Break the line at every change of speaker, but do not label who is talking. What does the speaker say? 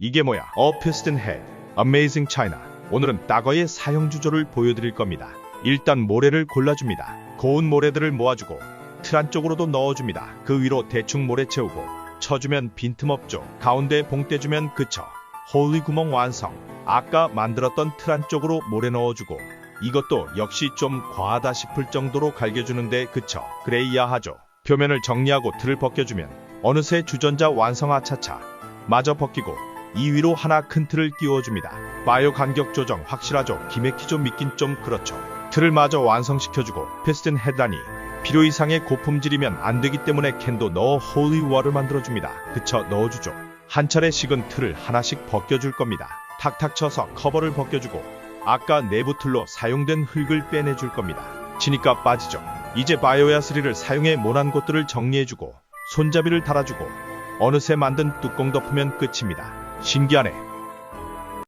이게 뭐야? 어 피스튼 헤드. Amazing China. 오늘은 따거의 사용 주조를 보여드릴 겁니다. 일단 모래를 골라줍니다. 고운 모래들을 모아주고 틀 안쪽으로도 넣어줍니다. 그 위로 대충 모래 채우고 쳐주면 빈틈없죠. 가운데 봉 떼주면 그쳐. 홀리 구멍 완성. 아까 만들었던 틀 안쪽으로 모래 넣어주고 이것도 역시 좀 과하다 싶을 정도로 갈겨주는데 그쳐. 그래야 하죠. 표면을 정리하고 틀을 벗겨주면 어느새 주전자 완성 아차차. 마저 벗기고 이 위로 하나 큰 틀을 끼워줍니다. 바이오 간격 조정 확실하죠. 기맥히죠 믿긴 좀 그렇죠. 틀을 마저 완성시켜주고 피스튼 헤드라니 필요 이상의 고품질이면 안 되기 때문에 캔도 넣어 홀리워를 만들어줍니다. 그쳐 넣어주죠. 한 차례 식은 틀을 하나씩 벗겨줄 겁니다. 탁탁 쳐서 커버를 벗겨주고 아까 내부 틀로 사용된 흙을 빼내줄 겁니다. 치니까 빠지죠. 이제 바이오야스리를 사용해 모난 곳들을 정리해주고 손잡이를 달아주고 어느새 만든 뚜껑 덮으면 끝입니다. 신기하네.